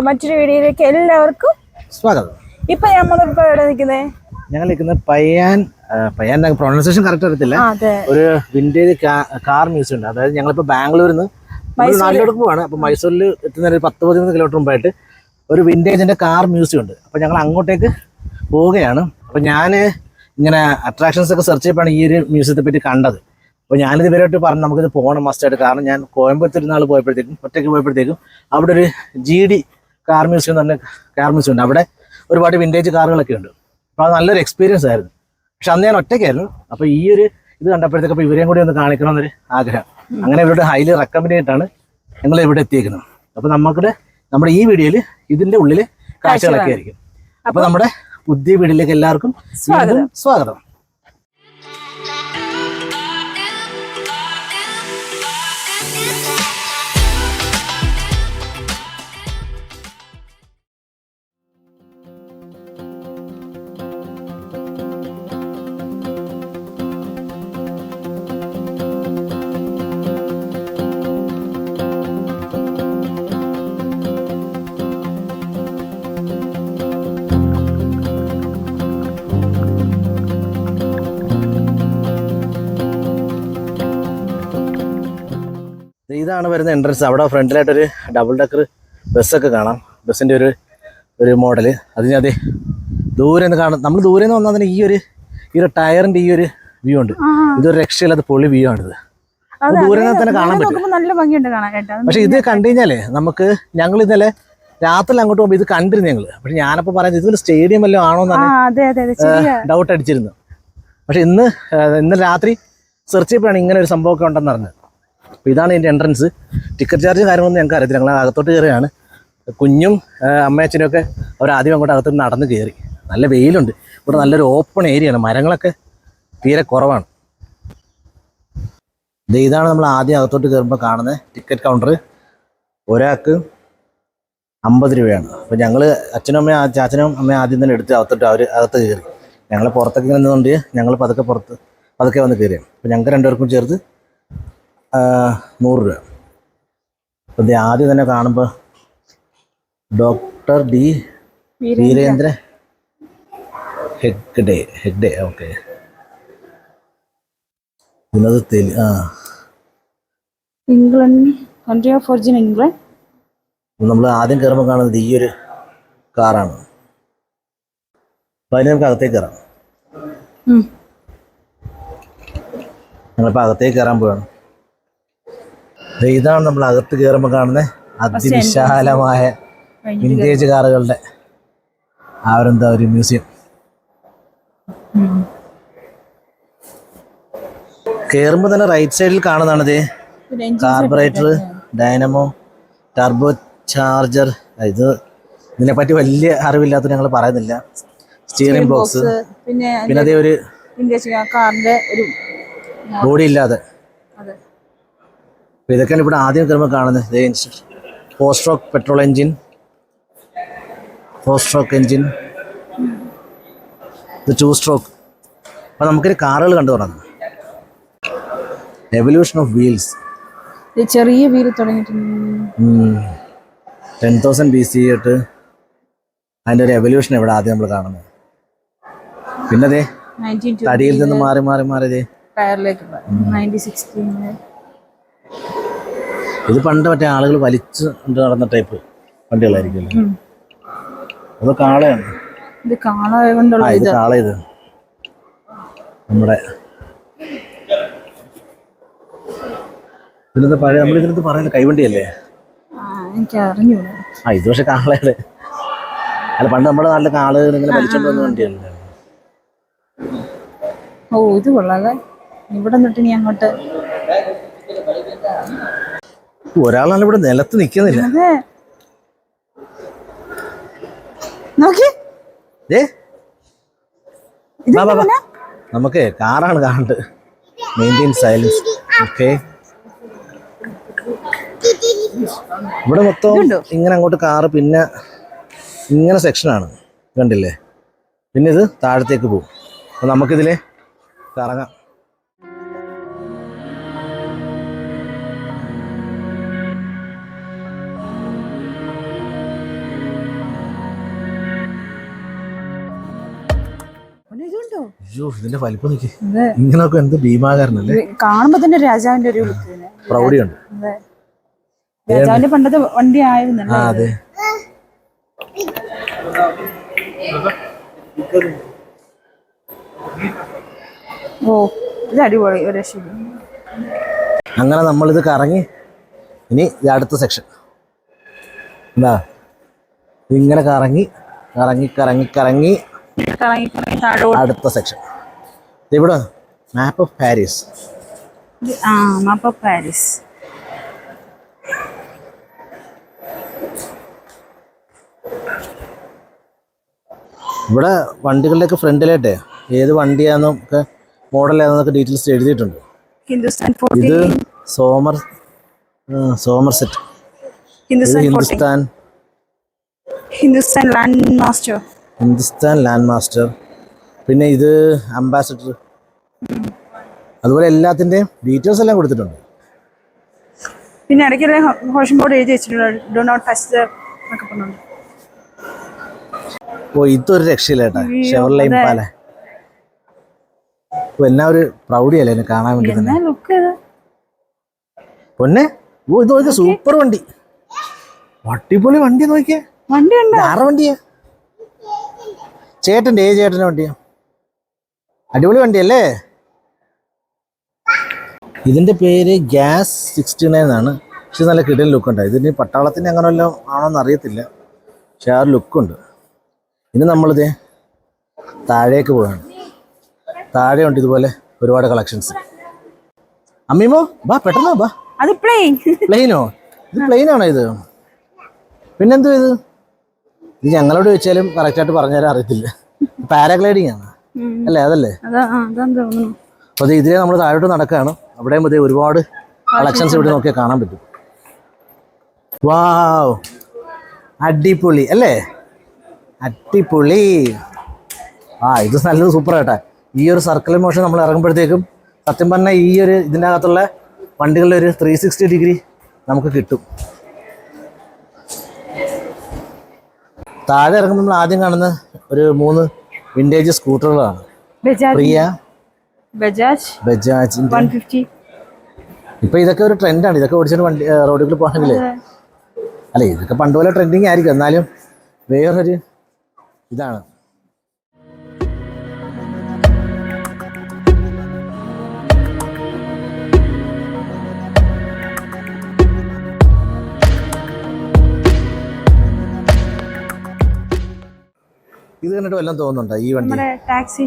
നമ്മുടെ മറ്റൊരു വീഡിയോയിലേക്ക് എല്ലാവർക്കും സ്വാഗതം. ഇപ്പൊ നമ്മളിപ്പോ എവിടെ നിൽക്കുന്നേ? ഞങ്ങൾ നിൽക്കുന്നത് പയ്യാൻ പയ്യാൻ പ്രൊണൗൺസിയേഷൻ കറക്റ്റ് അറിയത്തില്ല. ഒരു വിന്റേജ് കാർ മ്യൂസിയം ഉണ്ട്. അതായത് ഞങ്ങളിപ്പോൾ ബാംഗ്ലൂരിൽ നിന്ന് നാട്ടിലോട്ട് പോവാണ്. അപ്പൊ മൈസൂരിൽ എത്തുന്ന ഒരു പത്ത് പതിമൂന്ന് കിലോമീറ്റർ മുമ്പായിട്ട് ഒരു വിന്റേജിന്റെ കാർ മ്യൂസിയം ഉണ്ട്. അപ്പൊ ഞങ്ങൾ അങ്ങോട്ടേക്ക് പോവുകയാണ്. അപ്പൊ ഞാൻ ഇങ്ങനെ അട്രാക്ഷൻസ് ഒക്കെ സെർച്ച് ചെയ്യപ്പോഴാണ് ഈ ഒരു മ്യൂസിയത്തെ പറ്റി കണ്ടത്. അപ്പോൾ ഞാനിത് ഇവരോട്ട് പറഞ്ഞു നമുക്കിത് പോകണം മസ്റ്റായിട്ട് കാരണം ഞാൻ കോയമ്പത്തൂരിൽ നാൾ പോയപ്പോഴത്തേക്കും ഒറ്റയ്ക്ക് പോയപ്പോഴത്തേക്കും അവിടെ ഒരു ജി ഡി കാർ മ്യൂസിയം തന്നെ കാർ മ്യൂസിയം ഉണ്ട്. അവിടെ ഒരുപാട് വിന്റേജ് കാറുകളൊക്കെ ഉണ്ട്. അപ്പോൾ അത് നല്ലൊരു എക്സ്പീരിയൻസ് ആയിരുന്നു. പക്ഷെ അന്ന് ഞാൻ ഒറ്റയ്ക്കായിരുന്നു. അപ്പോൾ ഈ ഒരു ഇത് കണ്ടപ്പോഴത്തേക്ക് അപ്പോൾ ഇവരെയും കൂടി ഒന്ന് കാണിക്കണം എന്നൊരു ആഗ്രഹം. അങ്ങനെ ഇവരുടെ ഹൈലി റെക്കമെൻഡ് ചെയ്തിട്ടാണ് ഞങ്ങൾ ഇവിടെ എത്തിയിരിക്കുന്നത് അപ്പോൾ നമുക്കിടെ നമ്മുടെ ഈ വീഡിയോയിൽ ഇതിന്റെ ഉള്ളിൽ കാഴ്ചകളൊക്കെ ആയിരിക്കും. അപ്പോൾ നമ്മുടെ പുതിയ വീഡിയോയിലേക്ക് എല്ലാവർക്കും സ്വാഗതം. സ്വാഗതം. ഇതാണ് വരുന്ന എൻട്രൻസ് അവിടെ ഫ്രണ്ടിലായിട്ടൊരു ഡബിൾ ഡക്കർ ബസ്സൊക്കെ കാണാം. ബസ്സിന്റെ ഒരു ഒരു മോഡൽ അതിന് അതെ ദൂരെ നിന്ന് കാണാം. നമ്മൾ ദൂരെ നിന്ന് വന്നാൽ തന്നെ ഈ ഒരു ഈ ഒരു ടയറിന്റെ ഈ ഒരു വ്യൂ ഉണ്ട്. ഇതൊരു രക്ഷയില്ലാത്ത പൊളി വ്യൂ ആണിത്. ദൂരെ നിന്ന് തന്നെ കാണാൻ പറ്റും. നല്ല ഭംഗിയുണ്ട് കാണാൻ കേട്ടോ. പക്ഷെ ഇത് കണ്ടു കഴിഞ്ഞാലേ നമുക്ക് ഞങ്ങൾ ഇന്നലെ രാത്രി അങ്ങോട്ട് പോകുമ്പോൾ ഇത് കണ്ടിരുന്നു ഞങ്ങൾ പക്ഷെ ഞാനപ്പോൾ പറയുന്നത് ഇതൊരു സ്റ്റേഡിയം വല്ലതും ആണോ എന്നാണ് ഡൗട്ട് അടിച്ചിരുന്നു. പക്ഷെ ഇന്ന് ഇന്നലെ രാത്രി സെർച്ച് ചെയ്യപ്പോഴാണ് ഇങ്ങനെ ഒരു സംഭവമൊക്കെ ഉണ്ടെന്ന് അറിഞ്ഞത്. അപ്പോൾ ഇതാണ് ഇതിന്റെ എൻട്രൻസ് ടിക്കറ്റ് ചാർജ് കാര്യങ്ങളൊന്നും ഞങ്ങൾക്ക് അറിയത്തില്ല. ഞങ്ങൾ അകത്തോട്ട് കയറിയാണ് കുഞ്ഞും ആ, അമ്മയച്ഛനും ഒക്കെ അവർ ആദ്യം അങ്ങോട്ട് അകത്തോട്ട് നടന്ന് കയറി നല്ല വെയിലുണ്ട്. ഇവിടെ നല്ലൊരു ഓപ്പൺ ഏരിയയാണ് മരങ്ങളൊക്കെ തീരെ കുറവാണ്. ഇതാണ് നമ്മൾ ആദ്യം അകത്തോട്ട് കയറുമ്പോൾ കാണുന്നത് ടിക്കറ്റ് കൗണ്ടർ ഒരാൾക്ക് അമ്പത് രൂപയാണ്. അപ്പോൾ ഞങ്ങൾ അച്ഛനും അമ്മയും ചാച്ചനും അമ്മയും ആദ്യം തന്നെ എടുത്ത് അകത്തോട്ട് അവർ അകത്ത് കയറി ഞങ്ങൾ പുറത്തൊക്കെ ഇങ്ങനെ നിന്നുകൊണ്ട് ഞങ്ങൾ പതുക്കെ പുറത്ത് പതുക്കെ വന്ന് കയറിയാണ് അപ്പോൾ ഞങ്ങൾക്ക് രണ്ടുപേർക്കും ചേർത്ത് നൂറ് രൂപ. അപ്പം ആദ്യം തന്നെ കാണുമ്പോൾ doctor D Veerendra. Hegde Hegde okay. വിനോദ തെലി ആ. England country of origin England. നമ്മൾ ആദ്യം കയറുമ്പോൾ കാണുന്നത് ഈ ഒരു കാറാണ്. അപ്പം അതിന് നമുക്ക് അകത്തേക്ക് കയറാം. ഞങ്ങളിപ്പോൾ അകത്തേക്ക് കയറാൻ പോവാണ്. ഇതാണ് നമ്മൾ അകത്ത് കയറുമ്പോൾ കാണുന്ന അതിവിശാലമായ വിന്റേജ് കാറുകളുടെ ആ ഒരു എന്താ ഒരു മ്യൂസിയം. കയറുമ്പോൾ തന്നെ റൈറ്റ് സൈഡിൽ കാണുന്നതാണ് ഇത് കാർബറേറ്റർ ഡൈനമോ ടർബോ ചാർജർ ഇത് ഇതിനെപ്പറ്റി വലിയ അറിവില്ലാത്ത ഞങ്ങൾ പറയുന്നില്ല. സ്റ്റിയറിംഗ് ബോക്സ് പിന്നെ അതേ ഒരു കാറിന്റെ ഒരു ബോഡി ഇല്ലാതെ. അപ്പോൾ ഇതൊക്കെയാണ് ഇവിടെ ആദ്യം നമ്മൾ കാണുന്നത്. Four stroke petrol engine four stroke engine ഇത് ടു സ്ട്രോക്ക് അപ്പോൾ നമുക്കൊരു കാറുകൾ കണ്ടു തുടങ്ങാം. എവല്യൂഷൻ ഓഫ് വീൽസ് ചെറിയ വീൽ തുടങ്ങിയിട്ടുണ്ട്. ടെൻ തൗസൻഡ് ബി സി തൊട്ട് അതിന്റെ ഒരു എവല്യൂഷൻ ഇവിടെ ആദ്യം നമ്മൾ കാണുന്നത്. പിന്നെ അതെ തടിയിൽ നിന്ന് മാറി മാറി മാറി ടയറിലേക്ക് ഇത് പണ്ട് മറ്റേ ആളുകൾ വലിച്ച് നടന്ന ടൈപ്പ് വണ്ടികളായിരിക്കും അത് കാളയാണ്? ഇത് കാള ഇത് നമ്മുടെ ഇതിനകത്ത് പഴയ നമ്മൾ ഇതിനകത്ത് പറയുന്നത് കൈവണ്ടിയല്ലേ? ആ ഇത് പക്ഷെ കാളയുടെ. അല്ല പണ്ട് നമ്മുടെ നാട്ടിലെ കാളകൾ ഇങ്ങനെ വലിച്ചോണ്ട് വന്ന വണ്ടിയല്ലേ? ഓ ഇത് കൊള്ളാല്ലേ ഇവിടെ നിന്നിട്ട് ഇനി അങ്ങോട്ട് ഒരാളാണ് ഇവിടെ നിലത്ത് നിക്കുന്നില്ല. നമുക്ക് കാറാണ് കാണണ്ട് മെയിന്റെയിൻ സൈലൻസ് ഓക്കെ ഇവിടെ മൊത്തം ഇങ്ങനെ അങ്ങോട്ട് കാറ് പിന്നെ ഇങ്ങനെ സെക്ഷനാണ്. കണ്ടില്ലേ? പിന്നെ ഇത് താഴത്തേക്ക് പോകും. അപ്പോൾ നമുക്കിതിലെ കറങ്ങാം. ഇതിന്റെ വലിപ്പം നോക്കി. ഇങ്ങനൊക്കെ എന്ത് ഭീമാകാരനല്ലേ? കാണുമ്പോ തന്നെ രാജാവിന്റെ ഒരു പ്രൗഢിയുണ്ട് രാജാവിന്റെ പണ്ടത്തെ വണ്ടി ആയിരുന്നു. അതെ. ഓ ഇത് അടിപൊളി ഒരു അങ്ങനെ നമ്മളിത് കറങ്ങി ഇനി അടുത്ത സെക്ഷൻ എന്താ? ഇങ്ങനെ കറങ്ങി കറങ്ങി കറങ്ങി കറങ്ങി കറങ്ങി കറങ്ങി അടുത്ത സെക്ഷൻ ഇവിടെ മാപ്പ് ഓഫ് പാരീസ് ആ ഓഫ് പാരീസ് ഇവിടെ വണ്ടികളുടെയൊക്കെ ഫ്രണ്ടിലായിട്ടേ. ഏത് വണ്ടിയാണെന്നും ഒക്കെ മോഡൽ ഏതാണെന്നൊക്കെ ഡീറ്റെയിൽസ് എഴുതിയിട്ടുണ്ട്. ഇത് Somerset Somerset Hindustan Hindustan. Hindustan land master Hindustan land master പിന്നെ ഇത് അംബാസഡർ അതുപോലെ എല്ലാത്തിന്റെയും ഡീറ്റെയിൽസ് എല്ലാം കൊടുത്തിട്ടുണ്ട്. പിന്നെ ഇടയ്ക്ക് ഹോഷൻ ബോർഡ് എഴുതി വെച്ചിട്ടുണ്ട് ഡോ നോട്ട് ടച്ച് ദ എന്നൊക്കെ പറഞ്ഞുണ്ട്. ഓ ഇതൊരു രക്ഷയില്ല കേട്ടാ. അയ്യോ, ഷെവർലൈൻ അതെ. പാല എന്നാ ഒരു പ്രൗഢിയല്ലേ എന്നെ കാണാൻ വേണ്ടി തന്നെ? പൊന്നെ? ഓ ഇത് നോക്കിയ സൂപ്പർ വണ്ടി. അടിപൊളി വണ്ടി നോക്കിയേ. വണ്ടി ആരുടെ വണ്ടിയാ? ചേട്ടന്റെ ഏ ചേട്ടന്റെ വണ്ടിയാ? അടിപൊളി വണ്ടിയല്ലേ? ഇതിന്റെ പേര് ഗ്യാസ് സിക്സ്റ്റി നയൻ ആണ് പക്ഷെ നല്ല കിടൽ ലുക്ക് ഉണ്ട്. ഇതിന് പട്ടാളത്തിന്റെ അങ്ങനെ വല്ലതും ആണോന്ന് അറിയത്തില്ല. പക്ഷെ ആ ഒരു ലുക്കുണ്ട് ഇനി നമ്മളിത് താഴേക്ക് പോവാണ്. താഴെ ഉണ്ട് ഇതുപോലെ ഒരുപാട് കളക്ഷൻസ് അമ്മീമോ ബാ പെട്ടെന്നോ ബാ അത് പ്ലെയിൻ പ്ലെയിനോ ഇത് പ്ലെയിൻ ആണോ ഇത്? പിന്നെന്തോ ഇത്? ഇത് ഞങ്ങളോട് ചോദിച്ചാലും കറക്റ്റായിട്ട് പറഞ്ഞുതരാൻ അറിയത്തില്ല. പാരാഗ്ലൈഡിങ് ആണ്? അല്ലേ? അതല്ലേ? അപ്പോൾ ഇതിലെ നമ്മൾ താഴോട്ട് നടക്കുകയാണ്. അവിടെ ഇതേ ഒരുപാട് കളക്ഷൻസ് ഇവിടെ നോക്കിയാൽ കാണാൻ പറ്റും. വാവ്. അടിപൊളി അല്ലേ? അടിപൊളി. ആ ഇത് നല്ലത് സൂപ്പർ ആയിട്ടാ. ഈ ഒരു സർക്കിൾ മോഷൻ നമ്മൾ ഇറങ്ങുമ്പോഴത്തേക്കും സത്യം പറഞ്ഞാൽ ഈ ഒരു ഇതിന്റെ അകത്തുള്ള വണ്ടികളുടെ ഒരു ത്രീ സിക്സ്റ്റി ഡിഗ്രി നമുക്ക് കിട്ടും. താഴെ ഇറങ്ങുമ്പോൾ നമ്മൾ ആദ്യം കാണുന്ന ഒരു മൂന്ന് വിന്റേജ് സ്കൂട്ടറുകളാണ് പ്രിയ? ബജാജ് ബജാജ് ഇപ്പൊ ഇതൊക്കെ ഒരു ട്രെൻഡാണ് ഇതൊക്കെ ഓടിച്ചിട്ട് വണ്ടി റോഡിൽ പോകണമെങ്കിൽ അല്ല ഇതൊക്കെ പണ്ട് പോലെ ട്രെൻഡിങ് ആയിരിക്കും. എന്നാലും വേറൊരു ഇതാണ്. ഇത് കണ്ടിട്ട് വല്ലതും തോന്നുന്നുണ്ടോ? ഈ വണ്ടി? നമ്മുടെ ടാക്സി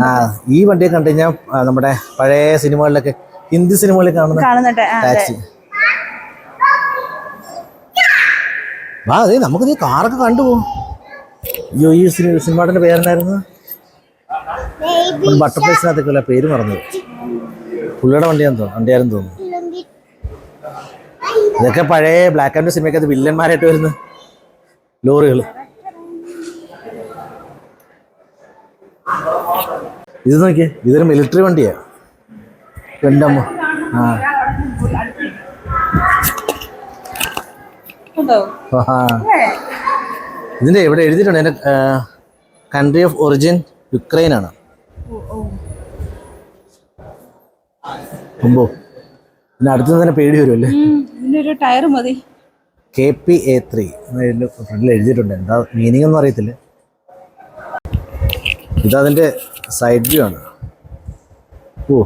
ആ ഈ വണ്ടി കണ്ടു കഴിഞ്ഞാൽ നമ്മുടെ പഴയ സിനിമകളിലൊക്കെ ഹിന്ദി സിനിമകളിൽ കാണുന്ന ടാക്സി ആ, അതെ. ടാക്സി വാ നമുക്ക് നീ കാറൊക്കെ കണ്ടുപോകും അയ്യോ ഈ സിനിമ സിനിമാടിന്റെ പേരെന്നായിരുന്നു? ബട്ടർഫ്ലൈസിനകത്തേക്കുള്ള പേര് മറന്നു പുള്ളിയുടെ വണ്ടിയാന്ന് തോന്നുന്നു വണ്ടിയായിരുന്നു തോന്നുന്നു. ഇതൊക്കെ പഴയ ബ്ലാക്ക് ആൻഡ് സിനിമയ്ക്കകത്ത് വില്ലന്മാരായിട്ട് വരുന്ന ലോറികൾ ഇത് നോക്കിയേ ഇതൊരു മിലിറ്ററി വണ്ടിയാ. രണ്ടമ്മ. ആ. ഇതിന്റെ ഇവിടെ എഴുതിയിട്ടുണ്ട് എന്റെ കൺട്രി ഓഫ് ഒറിജിൻ യുക്രൈൻ ആണ്. മുമ്പോ പിന്നെ അടുത്ത് തന്നെ പേടി വരുമല്ലേ? ടയർ മതി. കെ പി എ ത്രീ ഫ്രണ്ടിൽ എഴുതിയിട്ടുണ്ട്. എന്താ മീനിങ് ഒന്നും അറിയത്തില്ല? ഇതതിന്റെ സൈഡ് വ്യൂ ആണ്. ഓ.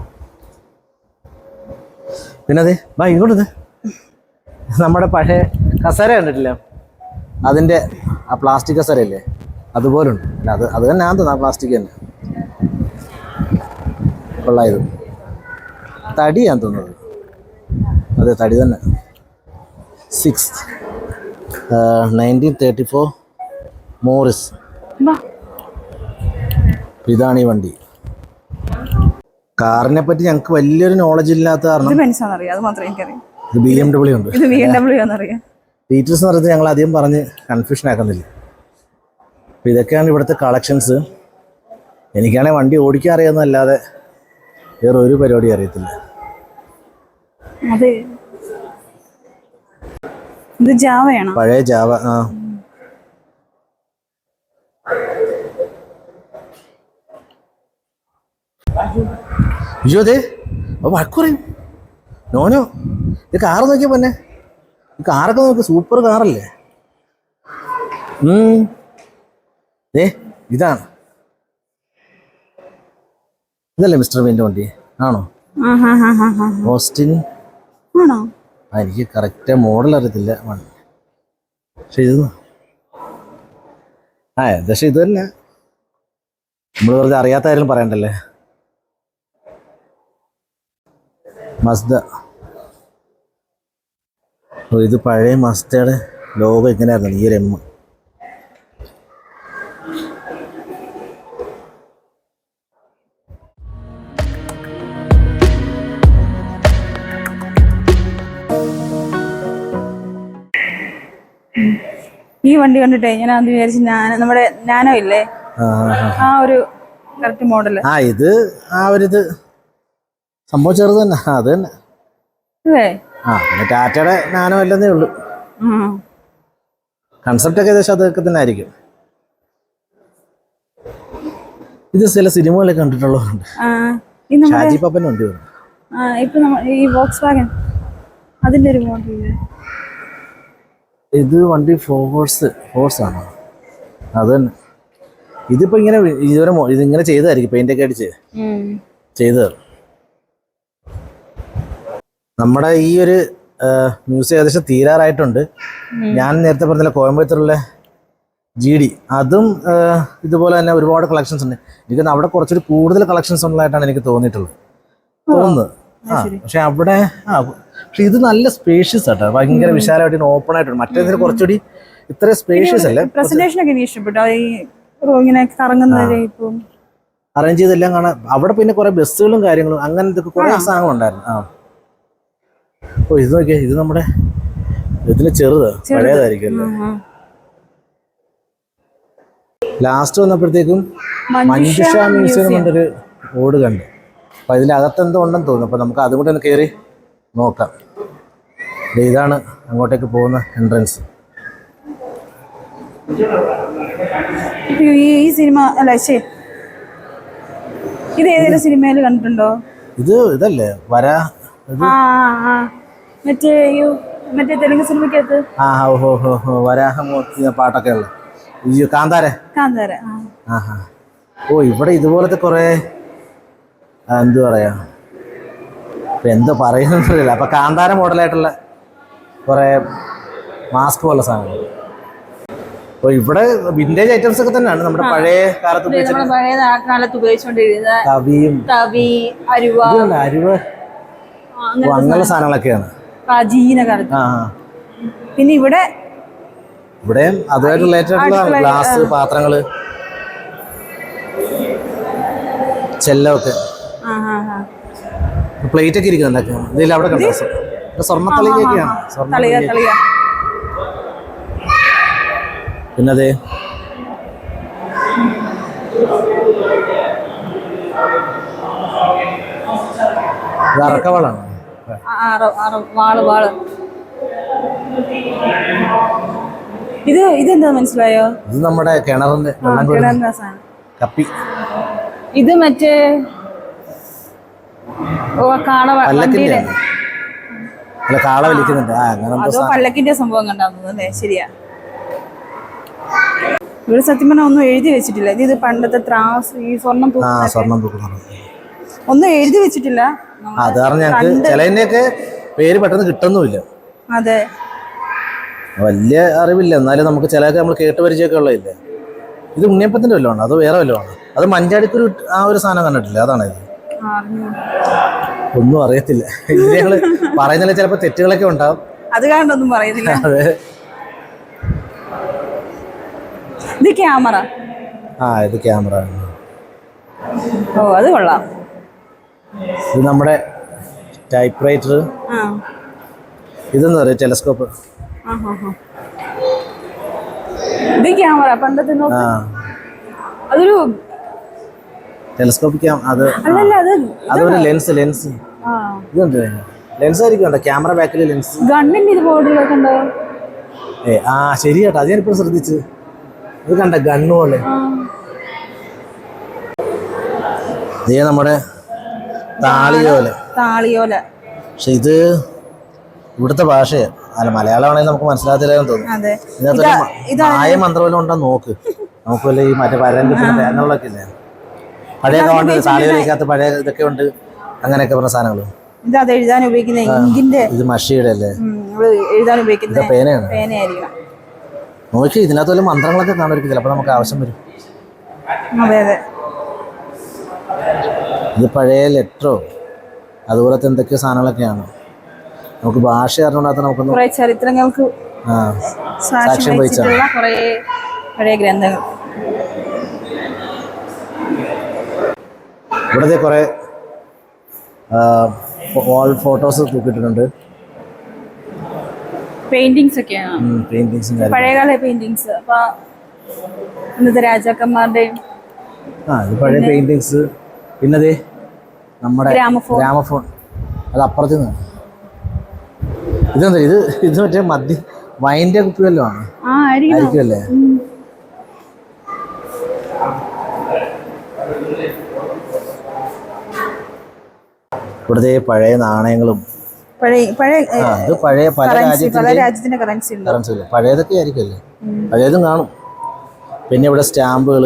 പിന്നെ അതെ ബാ ഇങ്ങോട്ട്. നമ്മുടെ പഴയ കസേര കണ്ടിട്ടില്ല? അതിന്റെ ആ പ്ലാസ്റ്റിക് കസരയില്ലേ? അതുപോലുണ്ട്. അല്ല അത് അത് തന്നെ തോന്നുന്നു ആ പ്ലാസ്റ്റിക് തന്നെ. കൊള്ളായത് തടിയാന്ന് തോന്നുന്നത് അതെ. തടി തന്നെ. Six nineteen thirty four Morris. ഇതാണ് ഈ വണ്ടി. കാറിനെ പറ്റി ഞങ്ങൾക്ക് വലിയൊരു നോളജ് ഇല്ലാത്ത കാരണം ഇത് ബി എം ഡബ്ല്യു ഉണ്ട്. ഡീറ്റെയിൽസ് ഞങ്ങൾ അധികം പറഞ്ഞ് കൺഫ്യൂഷൻ ആക്കുന്നില്ല. അപ്പോൾ ഇതൊക്കെയാണ് ഇവിടുത്തെ കളക്ഷൻസ് എനിക്കാണെങ്കിൽ വണ്ടി ഓടിക്കാൻ അറിയാമെന്നല്ലാതെ വേറെ ഒരു പരിപാടി അറിയത്തില്ല. പഴയ ജാവ ആ. അയ്യോ. അതെ അപ്പൊ വഴക്ക് പറയും നോനോ ഇത് കാറ് നോക്കിയ പൊന്നെ. ഈ കാറൊക്കെ നോക്ക് സൂപ്പർ കാറല്ലേ. ദേ ഇതാണ്. ഇതല്ലേ മിസ്റ്റർ മീന്റെ വണ്ടി? ആണോ? ഓസ്റ്റിൻ? ആണോ? എനിക്ക് കറക്റ്റ് മോഡൽ അറിയത്തില്ല. വണ്ടി പക്ഷെ ഇത് ആ ഏകദേശം ഇത് തന്നെ നമ്മൾ വെറുതെ അറിയാത്ത കാര്യം പറയണ്ടല്ലേ? മസ്ദ ഇത് പഴയ മസ്തയുടെ ലോകം എങ്ങനെയായിരുന്നു ഈ ഒരു ഈ വണ്ടി കണ്ടിട്ടേ ഞാൻ അത് വിചാരിച്ചു ഞാൻ നമ്മുടെ നാനോ ഇല്ലേ? ആ ഒരു കറക്റ്റ് മോഡൽ ആ ഇത് ആ ഒരിത് സംഭവം ചെറുത് തന്നെ. അത് തന്നെ. ആ പിന്നെ ടാറ്റയുടെ നാനോ അല്ലെന്നേ ഉള്ളൂ. കൺസെപ്റ്റ് ഒക്കെ ഏകദേശം അതൊക്കെ തന്നെ ആയിരിക്കും. ഇത് ചില സിനിമകളൊക്കെ കണ്ടിട്ടുള്ളതുണ്ട് ഷാജി പാപ്പൻ വണ്ടി ഈ വോക്സ് വാഗൻ അതിന്റെ ഒരു മോഡൽ ഇത് വണ്ടി ഫോഴ്സ് ഫോഴ്സ് ആണോ. അത് തന്നെ. ഇതിപ്പോ ഇങ്ങനെ ഇതുവരെ ഇതിങ്ങനെ ചെയ്തായിരിക്കും പെയിന്റ് ഒക്കെ അടിച്ച്. ചെയ്തത്. നമ്മുടെ ഈ ഒരു മ്യൂസിയം ഏകദേശം തീരാറായിട്ടുണ്ട്. ഞാൻ നേരത്തെ പറഞ്ഞ കോയമ്പത്തൂരിലെ ജി ഡി അതും ഇതുപോലെ തന്നെ ഒരുപാട് കളക്ഷൻസ് ഉണ്ട്. എനിക്ക് അവിടെ കുറച്ചൊരു കൂടുതൽ കളക്ഷൻസ് ഉള്ളതായിട്ടാണ് എനിക്ക് തോന്നിയിട്ടുള്ളത്. തോന്നുന്നത് ആ പക്ഷെ അവിടെ ആ പക്ഷെ ഇത് നല്ല സ്പേഷ്യസ് ആട്ടോ. ഭയങ്കര വിശാലമായിട്ട് ഓപ്പൺ ആയിട്ടുണ്ട്. മറ്റേതിന് കുറച്ചുകൂടി ഇത്ര സ്പേഷ്യസ് അല്ലേ? പ്രസന്റേഷൻ ഒക്കെ എനിക്ക് ഇഷ്ടപ്പെട്ടു. ആ ഇങ്ങനെ കറങ്ങുന്ന അറേഞ്ച് ചെയ്തെല്ലാം കാണാൻ അവിടെ പിന്നെ കുറെ ബസ്സുകളും കാര്യങ്ങളും അങ്ങനത്തെ കുറെ സാധനങ്ങളുണ്ടായിരുന്നു. ആ. ഓ ഇത് നോക്കിയേ ഇത് നമ്മുടെ ഇതിന് ചെറുത് പഴയതായിരിക്കും ലാസ്റ്റ് വന്നപ്പോഴത്തേക്കും മഞ്ജുഷ മ്യൂസിയം കൊണ്ടൊരു ഓട് കണ്ടു. അപ്പൊ ഇതിനകത്ത് എന്തോ ഉണ്ടെന്ന് തോന്നുന്നു. അപ്പൊ നമുക്ക് അതും കൂടെ ഒന്ന് കയറി നോക്കാം. ഇതാണ് അങ്ങോട്ടേക്ക് പോകുന്ന എൻട്രൻസ് ഈ സിനിമ അല്ല ശേ ഇത് ഏതെങ്കിലും സിനിമയിൽ കണ്ടിട്ടുണ്ടോ? ഇത് ഇതല്ലേ വരാ മറ്റേ മറ്റേ തെലുങ്ക് സിനിമയ്ക്കകത്ത്? ആ ഹോ ഹോ ഹോ വരാഹമൂർത്തി പാട്ടൊക്കെ ഉള്ളത് ഈ കാന്താര? കാന്താര. ആഹാ ഓ ഇവിടെ ഇതുപോലത്തെ കുറേ എന്ത് പറയാ? ഇപ്പൊ എന്തോ പറയുന്നില്ല അപ്പൊ കാന്താര മോഡലായിട്ടുള്ള കുറേ മാസ്ക് പോലെ സാധനങ്ങൾ ഓ ഇവിടെ വിന്റേജ് ഐറ്റംസ് ഒക്കെ തന്നെയാണ് നമ്മുടെ പഴയ കാലത്ത് ഇത് ഉപയോഗിച്ച നമ്മുടെ പഴയ കാലത്ത് ഉപയോഗിച്ചുകൊണ്ടിരുന്ന തവിയും. തവി അരുവ. അരുവ. അങ്ങനെയുള്ള സാധനങ്ങളൊക്കെയാണ്. പ്രാചീന കാലത്ത്. പിന്നെ ഇവിടെ ഇവിടെ അതുമായിട്ട് റിലേറ്റഡ് ആയിട്ടുള്ള ഗ്ലാസ് പാത്രങ്ങൾ ചെല്ലൊക്കെ പ്ലേറ്റ് ഒക്കെ ഇരിക്കുന്നുണ്ട് ഇതിൽ അവിടെ കണ്ടോ? സ്വർണത്തളികയൊക്കെയാണ്. തളിക സ്വർണ തളിക പിന്നെ ഇത് അറക്കവാളാണ്? ആറ് ആറ് വാൾ വാൾ. ഇത് ഇതെന്താ മനസ്സിലായോ? ഇത് നമ്മുടെ കിണറിന്റെ കിണറിന്റെ സാധനം. കപ്പി. ഇത് മറ്റേ ഓ കാള വ- അല്ല കാള വലിക്കുന്നുണ്ട് അതോ പല്ലക്കിന്റെ സംഭവം കണ്ടാന്ന് അല്ലേ? ശരിയാ. ഇവിടെ സത്യം പറഞ്ഞാൽ ഒന്നും എഴുതി വെച്ചിട്ടില്ല. ഇത് പണ്ടത്തെ ത്രാസ് ഈ സ്വർണം സ്വർണം തൂക്കുന്നുണ്ട് ഒന്നും എഴുതി വെച്ചിട്ടില്ല. അത് കാരണം ഞങ്ങൾക്ക് ചിലതിന്റെയൊക്കെ പേര് പെട്ടെന്ന് കിട്ടുന്നുമില്ല. അതെ. വലിയ അറിവില്ല. എന്നാലും നമുക്ക് ചിലതൊക്കെ നമ്മൾ കേട്ട് പരിചയമൊക്കെ ഉള്ളതില്ലേ? ഇത് ഉണ്ണിയപ്പത്തിന്റെ വല്ലതും അത് വേറെ വല്ലതും അത് മഞ്ചാടിക്കൊരു ആ ഒരു സാധനം കണ്ടിട്ടില്ല? അതാണ് ഇത്. ഒന്നും അറിയത്തില്ല. ഇത് ഞങ്ങൾ പറയുന്നില്ല ചിലപ്പോ തെറ്റുകളൊക്കെ ഉണ്ടാവും. അത് കാരണം ഒന്നും പറയുന്നില്ല അതെ. ഇത് ക്യാമറ. ആ ഇത് ക്യാമറ. ഓ അത് കൊള്ളാം. ഇത് നമ്മുടെ ടൈപ്പ് റൈറ്റർ ഇതെന്ന് പറയാം ടെലസ്കോപ്പ് ഇത് ക്യാമറ പണ്ടത്തെ നോക്ക്. ആ അതൊരു ടെലസ്കോപ്പ് അത് അതൊരു ലെൻസ് ലെൻസ് ഇതുണ്ട്. ലെൻസ് ആയിരിക്കും ക്യാമറ ബാക്കിൽ ലെൻസ് ഗണ്ണിന്റെ ഇത് ബോർഡിലൊക്കെ ഉണ്ടോ? ഏ ആ ശരി കേട്ടോ അത് ഞാനിപ്പോൾ ശ്രദ്ധിച്ചു. ഇത് കണ്ട ഗണ്ണ് പോലെ. ഇതേ നമ്മുടെ താളിയോല. താളിയോല. പക്ഷെ ഇത് ഇവിടുത്തെ ഭാഷയാണ് അല്ല മലയാളമാണെങ്കിൽ നമുക്ക് മനസ്സിലാകത്തില്ലെന്ന് തോന്നുന്നു. ഇതിനകത്ത് ആയ മന്ത്രം ഉണ്ടെന്ന് നോക്ക്. നമുക്ക് വല്ല ഈ മറ്റേ വരൻ അങ്ങനെയുള്ളതൊക്കെ ഇല്ലേ? പഴയ വയ്ക്കാത്ത പഴയ ഇതൊക്കെ ഉണ്ട്. അങ്ങനെയൊക്കെ പറഞ്ഞ സാധനങ്ങൾ ഇത് അത് എഴുതാൻ ഉപയോഗിക്കുന്ന ഇങ്കിന്റെ ഇത് മഷിയുടെ അല്ലേ? എഴുതാൻ ഉപയോഗിക്കുന്ന പേനയാണ്. പേനയായിരിക്കണം. നോക്കി ഇതിനകത്ത് വല്ല മന്ത്രങ്ങളൊക്കെ കാണുമായിരിക്കും. ചിലപ്പോൾ നമുക്ക് ആവശ്യം വരും. അതെ അതെ. ഇത് പഴയ ലെറ്ററോ അതുപോലത്തെ എന്തൊക്കെയോ സാധനങ്ങളൊക്കെയാണ്. നമുക്ക് ഭാഷ അറിഞ്ഞുകൊണ്ടാത്ത നമുക്ക് കുറെ ചരിത്രങ്ങൾക്ക് സാക്ഷ്യം. വഹിച്ചിട്ടുള്ള കുറെ പഴയ ഗ്രന്ഥങ്ങൾ. ഇവിടുത്തെ കുറേ വാൾ ഫോട്ടോസ് തൂക്കിയിട്ടുണ്ട് പെയിന്റിങ്സ് ഒക്കെയാണ്. പെയിന്റിങ്സ് പഴയകാല പെയിന്റിങ്സ് അപ്പൊ ഇന്നത്തെ രാജാക്കന്മാരുടെയും ആ പഴയ പെയിന്റിങ്സ് പിന്നെ ദേ നമ്മുടെ ഗ്രാമഫോൺ. അത് അപ്പുറത്ത് നിന്ന് ഇതെന്താ ഇത്? ഇത് മറ്റേ മദ്യ വൈന്റെ കുപ്പി വല്ലതും ആണ് ആയിരിക്കുമല്ലേ. ഇവിടുത്തെ പഴയ നാണയങ്ങളും. പഴയ പല രാജ്യത്തിന്റെ കറൻസി പഴയതൊക്കെ ആയിരിക്കുമല്ലേ? പഴയതും കാണും. പിന്നെ ഇവിടെ സ്റ്റാമ്പുകൾ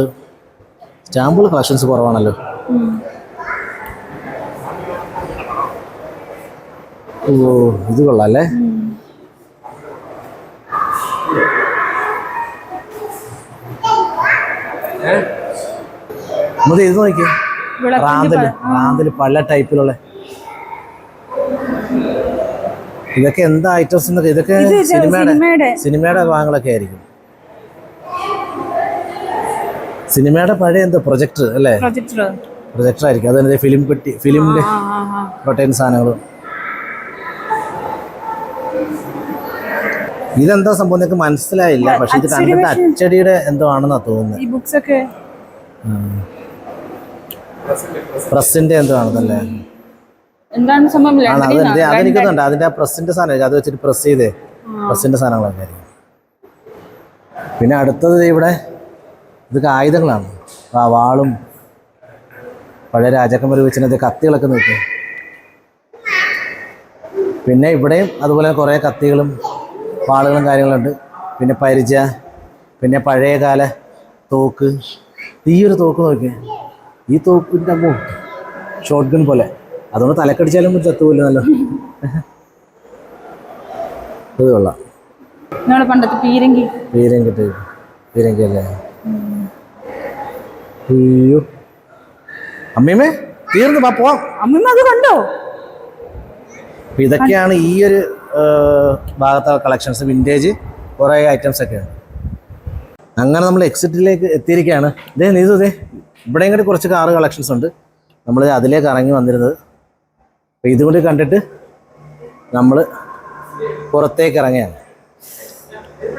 സ്റ്റാമ്പുകൾ ഫാഷൻസ് കുറവാണല്ലോ. ഓ ഇത് കൊള്ളാല്ലേ. നമുക്ക് ഇത് നോക്കിയേ റാന്തൽ റാന്തൽ പല ടൈപ്പിലുള്ള. ഇതൊക്കെ എന്താ ഐറ്റംസ് എന്നൊക്കെ ഇതൊക്കെ ഇത് സിനിമയുടെ സിനിമയുടെ. സിനിമയുടെ ഭാഗങ്ങളൊക്കെ ആയിരിക്കും. സിനിമയുടെ പഴയ എന്താ പ്രൊജക്ടർ അല്ലേ? പ്രൊജക്ടർ പ്രൊജക്ടർ ആയിരിക്കും അതെന്താ ഫിലിം പെട്ടി ഫിലിമിന്റെ പ്രൊട്ടൈൻ ആ ആ റൊട്ടൈൻ സാധനങ്ങൾ ഇതെന്താ സംഭവം? നിങ്ങൾക്ക് മനസ്സിലായില്ല. പക്ഷെ ഇത് കണ്ടിട്ട് അച്ചടിയുടെ എന്തോ ആണെന്നാ തോന്നുന്നത് ഈ ബുക്സ് ഒക്കെ പ്രസിന്റെ എന്തോ ആണെന്നല്ലേ? എന്താണ് സംഭവം? അതെനിക്കുന്നുണ്ട് അതിന്റെ പ്രസിന്റെ സാധനം അത് വെച്ചിട്ട് പ്രസ് ചെയ്തേ. പ്രസിന്റെ സാധനങ്ങളൊക്കെ പിന്നെ അടുത്തത് ഇവിടെ ഇതൊക്കെ ആയുധങ്ങളാണ്. ആ വാളും പഴയ രാജാക്കന്മാർ വെച്ചിട്ട് കത്തികളൊക്കെ നോക്കി. പിന്നെ ഇവിടെയും അതുപോലെ കുറേ കത്തികളും വാളുകളും കാര്യങ്ങളുണ്ട്. പിന്നെ പരിച പിന്നെ പഴയകാല തോക്ക്. ഈ ഒരു തോക്ക് നോക്കി. ഈ തോക്കിന്റെ അമ്മ ഷോർട്ട് ഗൺ പോലെ. അതുകൊണ്ട് തലക്കടിച്ചാലും ചത്തുപോലും നല്ല ഇത് കൊള്ളാം. പണ്ടത്തെ പീരങ്കി. പീരങ്കിട്ട് കിട്ടി പീരങ്കി അല്ലേ? അയ്യോ. അമ്മീമ്മേ തീർന്നു വാ പോവാം. അത് കണ്ടോ? ഇതൊക്കെയാണ് ഈ ഒരു ഭാഗത്തെ കളക്ഷൻസ് വിന്റേജ് കുറേ ഐറ്റംസ് ഒക്കെയാണ് അങ്ങനെ നമ്മൾ എക്സിറ്റിലേക്ക് എത്തിയിരിക്കുകയാണ്. ഇതേ നീതു ഇതേ ഇവിടെയും കൂടി കുറച്ച് കാറ് കളക്ഷൻസ് ഉണ്ട്. നമ്മൾ അതിലേക്ക് ഇറങ്ങി വന്നിരുന്നത്. അപ്പോൾ ഇതും കൂടി കണ്ടിട്ട് നമ്മൾ പുറത്തേക്ക് ഇറങ്ങിയാണ്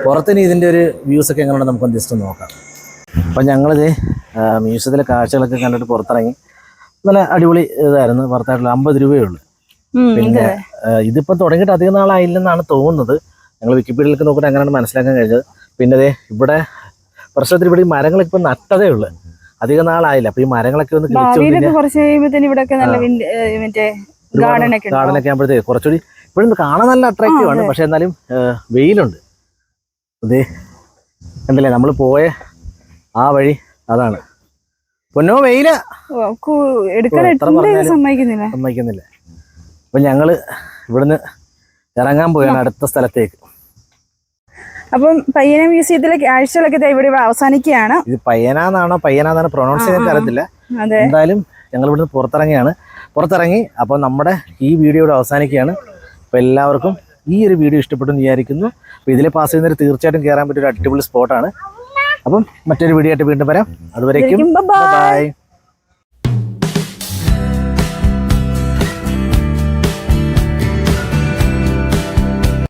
പുറത്തിന് ഇതിന്റെ ഒരു വ്യൂസ് ഒക്കെ എങ്ങനെയുണ്ട് നമുക്ക് ജസ്റ്റ് നോക്കാം. അപ്പം ഞങ്ങളിത് മ്യൂസിയത്തിലെ കാഴ്ചകളൊക്കെ കണ്ടിട്ട് പുറത്തിറങ്ങി. നല്ല അടിപൊളി ഇതായിരുന്നു പുറത്തായിട്ടുള്ള അമ്പത് രൂപയേ ഉള്ളൂ. പിന്നെ ഇതിപ്പോ തുടങ്ങിയിട്ട് അധികം നാളായില്ലെന്നാണ് തോന്നുന്നത്. ഞങ്ങൾ വിക്കിപീഡിയയിലൊക്കെ നോക്കിയിട്ട് അങ്ങനെയാണ് മനസ്സിലാക്കാൻ കഴിഞ്ഞത്. പിന്നെ അതെ ഇവിടെ പ്രശ്നത്തിൽ ഇവിടെ ഈ മരങ്ങളൊക്കെ ഇപ്പൊ നട്ടതേ ഉള്ളു. അധികം നാളായില്ല. അപ്പൊ ഈ മരങ്ങളൊക്കെ ഒന്ന് ഇവിടെ. ഗാർഡനൊക്കെ ആകുമ്പോഴത്തേക്ക് കുറച്ചുകൂടി ഇപ്പോഴും കാണാൻ നല്ല അട്രാക്റ്റീവ് ആണ്. പക്ഷെ എന്നാലും വെയിലുണ്ട്. അതെ എന്തല്ലേ നമ്മൾ പോയ ആ വഴി അതാണ്. പൊന്നോ വെയില. സമ്മതിക്കുന്നില്ല. സമ്മതിക്കുന്നില്ല. അപ്പം ഞങ്ങൾ ഇവിടുന്ന് ഇറങ്ങാൻ പോയാണ് അടുത്ത സ്ഥലത്തേക്ക്. അപ്പം പയ്യന മ്യൂസിയത്തിലെ കാഴ്ചകളൊക്കെ ദേ ഇവിടെ അവസാനിക്കുകയാണ്. ഇത് പയ്യനാന്നാണോ പയ്യനാന്നാണ് പ്രൊണൗൺസ് ചെയ്യാൻ അറിയത്തില്ല. എന്തായാലും ഞങ്ങൾ ഇവിടുന്ന് പുറത്തിറങ്ങിയാണ് പുറത്തിറങ്ങി അപ്പോൾ നമ്മുടെ ഈ വീഡിയോ ഇവിടെ അവസാനിക്കുകയാണ്. അപ്പോൾ എല്ലാവർക്കും ഈ ഒരു വീഡിയോ ഇഷ്ടപ്പെട്ടു എന്ന് വിചാരിക്കുന്നു. അപ്പോൾ ഇതിൽ പാസ് ചെയ്യുന്നവർ തീർച്ചയായിട്ടും കയറാൻ പറ്റിയ ഒരു അടിപൊളി സ്പോട്ടാണ് അപ്പം മറ്റൊരു വീഡിയോ ആയിട്ട് വീണ്ടും വരാം. അതുവരേക്കും ബൈ ബൈ